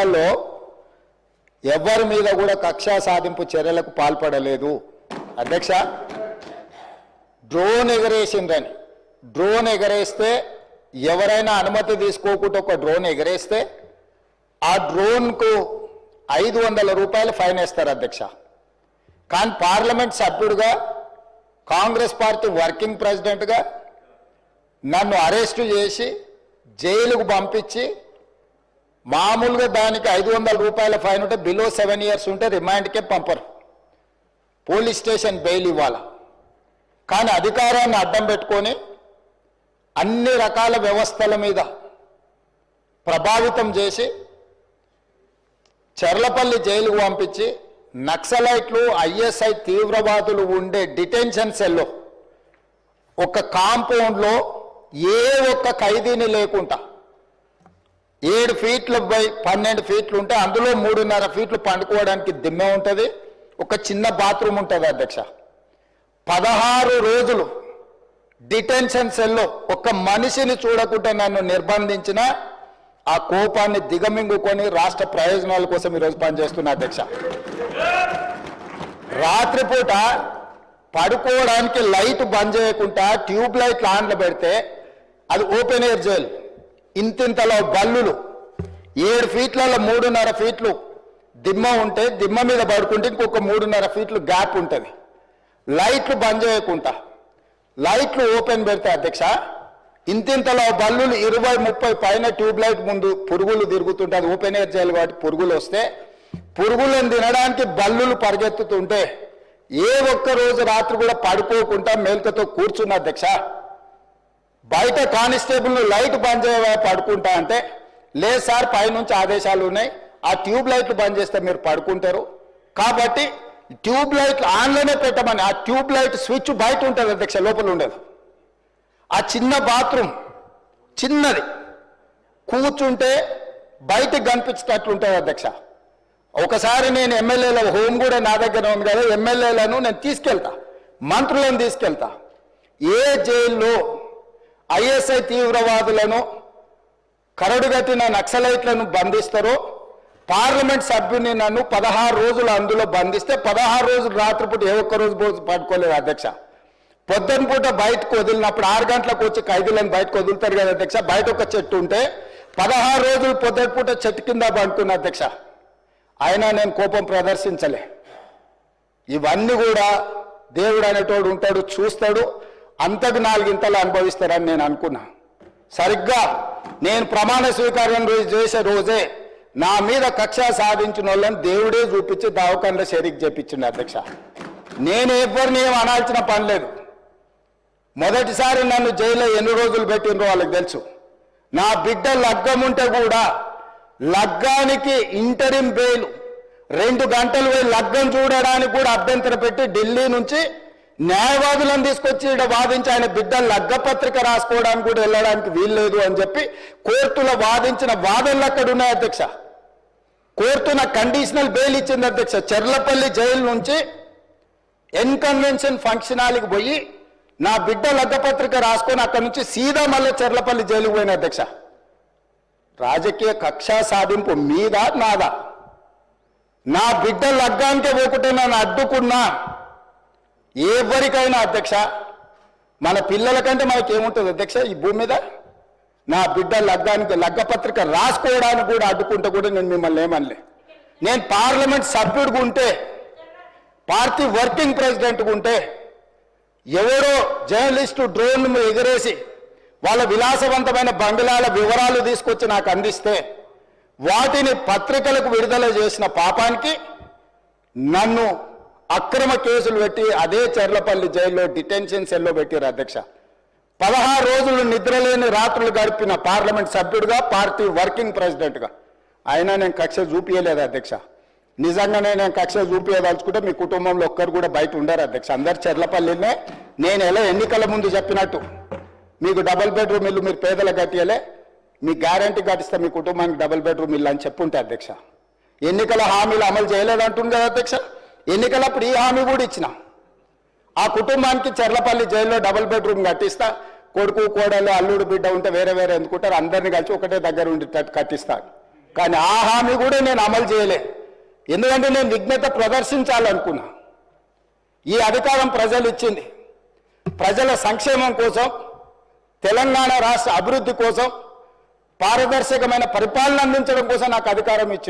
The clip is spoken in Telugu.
నెలల్లో ఎవరి మీద కూడా కక్షా సాధింపు చర్యలకు పాల్పడలేదు. అధ్యక్ష డ్రోన్ ఎగరేసిందని. డ్రోన్ ఎగరేస్తే ఎవరైనా అనుమతి తీసుకోకుండా ఒక డ్రోన్ ఎగరేస్తే ఆ డ్రోన్కు ఐదు వందల రూపాయలు ఫైన్ వేస్తారు అధ్యక్ష. కానీ పార్లమెంట్ సభ్యుడిగా కాంగ్రెస్ పార్టీ వర్కింగ్ ప్రెసిడెంట్గా నన్ను అరెస్టు చేసి జైలుకు పంపించి మామూలుగా దానికి ఐదు వందల రూపాయల ఫైన్ ఉంటే బిలో సెవెన్ ఇయర్స్ ఉంటే రిమాండ్కే పంపరు. పోలీస్ స్టేషన్ బెయిల్ ఇవ్వాల. కానీ అధికారాన్ని అడ్డం పెట్టుకొని అన్ని రకాల వ్యవస్థల మీద ప్రభావితం చేసి చెర్లపల్లి జైలుకు పంపించి నక్సలైట్లు ఐఎస్ఐ తీవ్రవాదులు ఉండే డిటెన్షన్ సెల్లో ఒక కాంపౌండ్లో ఏ ఒక్క ఖైదీని లేకుండా ఏడు ఫీట్ల బై పన్నెండు ఫీట్లు ఉంటే అందులో మూడున్నర ఫీట్లు పండుకోవడానికి దిమ్మె ఉంటుంది ఒక చిన్న బాత్రూమ్ ఉంటుంది అధ్యక్ష. పదహారు రోజులు డిటెన్షన్ సెల్లో ఒక మనిషిని చూడకుండా నన్ను నిర్బంధించిన ఆ కోపాన్ని దిగమింగుకొని రాష్ట్ర ప్రయోజనాల కోసం ఈరోజు పనిచేస్తున్నా అధ్యక్ష. రాత్రిపూట పడుకోవడానికి లైట్ బంద్ చేయకుండా ట్యూబ్ లైట్ ఆన్లో పెడితే అది ఓపెన్ ఎయిర్ జైలు. ఇంతింతలో బల్లులు. ఏడు ఫీట్లలో మూడున్నర ఫీట్లు దిమ్మ ఉంటే దిమ్మ మీద పడుకుంటే ఇంకొక మూడున్నర ఫీట్లు గ్యాప్ ఉంటుంది. లైట్లు బంద్ చేయకుండా. లైట్లు ఓపెన్ పెడితే అధ్యక్ష ఇంతింతలో బల్లులు ఇరవై ముప్పై పైన ట్యూబ్ లైట్ ముందు పురుగులు తిరుగుతుంటుంది ఓపెన్ ఎయిర్ చేయాలి కాబట్టి పురుగులు వస్తే పురుగులను తినడానికి బల్లులు పరిగెత్తుతుంటే ఏ ఒక్క రోజు రాత్రి కూడా పడుకోకుండా మేల్కతో కూర్చున్న అధ్యక్ష బయట కానిస్టేబుల్ లైట్ బంద్ చేయవా పడుకుంటా అంటే లేదు సార్ పైనుంచి ఆదేశాలు ఉన్నాయి. ఆ ట్యూబ్ లైట్లు బంద్ చేస్తే మీరు పడుకుంటారు. కాబట్టి ట్యూబ్ లైట్లు ఆన్లోనే పెట్టమని ఆ ట్యూబ్ లైట్ స్విచ్ బయట ఉంటుంది అధ్యక్ష లోపల ఉండదు. ఆ చిన్న బాత్రూమ్ చిన్నది. కూర్చుంటే బయటకు కనిపించేటట్లు ఉంటుంది అధ్యక్ష. ఒకసారి నేను ఎమ్మెల్యేల హోమ్ కూడా నా దగ్గర ఉంది కదా ఎమ్మెల్యేలను నేను తీసుకెళ్తా మంత్రులను తీసుకెళ్తా. ఏ జైల్లో ఐఎస్ఐ తీవ్రవాదులను కరడుగట్టిన నక్సలైట్లను బంధిస్తారో పార్లమెంట్ సభ్యుని నన్ను పదహారు రోజులు అందులో బంధిస్తే పదహారు రోజులు రాత్రిపూట ఏ ఒక్క రోజు పట్టుకోలేదు అధ్యక్ష. పొద్దున పూట బయటకు వదిలినప్పుడు ఆరు గంటలకు వచ్చి ఖైదీలను బయటకు వదులుతారు కదా అధ్యక్ష. బయట ఒక చెట్టు ఉంటే పదహారు రోజులు పొద్దున పూట చెట్టు కింద పండుకున్న అధ్యక్ష. అయినా నేను కోపం ప్రదర్శించలే. ఇవన్నీ కూడా దేవుడు అనేటోడు ఉంటాడు చూస్తాడు అంతకు నాలుగింతలు అనుభవిస్తారని నేను అనుకున్నా. సరిగ్గా నేను ప్రమాణ స్వీకారం చేసే రోజే నా మీద కక్ష సాధించిన వాళ్ళని దేవుడే చూపించి దావకండ షరీక్ చేపించిండు అధ్యక్ష. నేను ఎవరిని ఏం అనాల్సిన పని లేదు. మొదటిసారి నన్ను జైల్లో ఎన్ని రోజులు పెట్టినరో వాళ్ళకి తెలుసు. నా బిడ్డ లగ్గం ఉంటే కూడా లగ్గానికి ఇంటరిం బెయిల్ రెండు గంటలు పోయి లగ్గం చూడడానికి కూడా అభ్యంతరం పెట్టి ఢిల్లీ నుంచి న్యాయవాదులను తీసుకొచ్చి ఇక్కడ వాదించి ఆయన బిడ్డ లగ్గపత్రిక రాసుకోవడానికి కూడా వెళ్ళడానికి వీల్లేదు అని చెప్పి కోర్టులో వాదించిన వాదనలు అక్కడ ఉన్నాయి అధ్యక్ష. కోర్టు నాకు కండిషనల్ బెయిల్ ఇచ్చింది అధ్యక్ష. చెర్లపల్లి జైలు నుంచి ఎన్కన్వెన్షన్ ఫంక్షన్ హాల్కి పోయి నా బిడ్డ లగ్గపత్రిక రాసుకొని అక్కడి నుంచి సీదా మళ్ళీ చెర్లపల్లి జైలుకు పోయిన అధ్యక్ష. రాజకీయ కక్షా సాధింపు మీద నాదా? నా బిడ్డ లగ్గానికే పోకుంటే నన్ను అడ్డుకున్నా. ఎవరికైనా అధ్యక్ష మన పిల్లల కంటే మనకి ఏముంటుంది అధ్యక్ష ఈ భూమి మీద? నా బిడ్డ లగ్గానికి లగ్గపత్రిక రాసుకోవడానికి కూడా అడ్డుకుంటే కూడా నేను మిమ్మల్ని ఏమనలే. నేను పార్లమెంట్ సభ్యుడిగా ఉంటే పార్టీ వర్కింగ్ ప్రెసిడెంట్ ఉంటే ఎవరో జర్నలిస్టు డ్రోన్ ఎగరేసి వాళ్ళ విలాసవంతమైన బంగ్లాల వివరాలు తీసుకొచ్చి నాకు అందిస్తే వాటిని పత్రికలకు విడుదల చేసిన పాపానికి నన్ను అక్రమ కేసులు పెట్టి అదే చెర్లపల్లి జైల్లో డిటెన్షన్ సెల్లో పెట్టారు అధ్యక్ష. పదహారు రోజులు నిద్రలేని రాత్రులు గడిపిన పార్లమెంట్ సభ్యుడిగా పార్టీ వర్కింగ్ ప్రెసిడెంట్గా. అయినా నేను కక్ష చూపించలేదు అధ్యక్ష. నిజంగానే నేను కక్ష చూపించదలుచుకుంటే మీ కుటుంబంలో ఒక్కరు కూడా బయట ఉండరు అధ్యక్ష. అందరు చెర్లపల్లినే నేను ఎలా ఎన్నికల ముందు చెప్పినట్టు మీకు డబుల్ బెడ్రూమ్ ఇల్లు మీరు పేదలకు కట్టియలే మీ గ్యారంటీ కట్టిస్తే మీ కుటుంబానికి డబుల్ బెడ్రూమ్ ఇల్లు అని చెప్పుంటే అధ్యక్ష. ఎన్నికల హామీలు అమలు చేయలేదంటుంది కదా అధ్యక్ష. ఎన్నికలప్పుడు ఈ హామీ కూడా ఇచ్చిన. ఆ కుటుంబానికి చెర్లపల్లి జైల్లో డబుల్ బెడ్రూమ్ కట్టిస్తా కొడుకు కోడలు అల్లుడు బిడ్డ ఉంటే వేరే వేరే ఎందుకుంటారు అందరిని కలిసి ఒకటే దగ్గర ఉండేటట్టు కట్టిస్తా. కానీ ఆ హామీ కూడా నేను అమలు చేయలే. ఎందుకంటే నేను విఘ్నత ప్రదర్శించాలనుకున్నా. ఈ అధికారం ప్రజలు ఇచ్చింది. ప్రజల సంక్షేమం కోసం తెలంగాణ రాష్ట్ర అభివృద్ధి కోసం పారదర్శకమైన పరిపాలన అందించడం కోసం నాకు అధికారం ఇచ్చింది.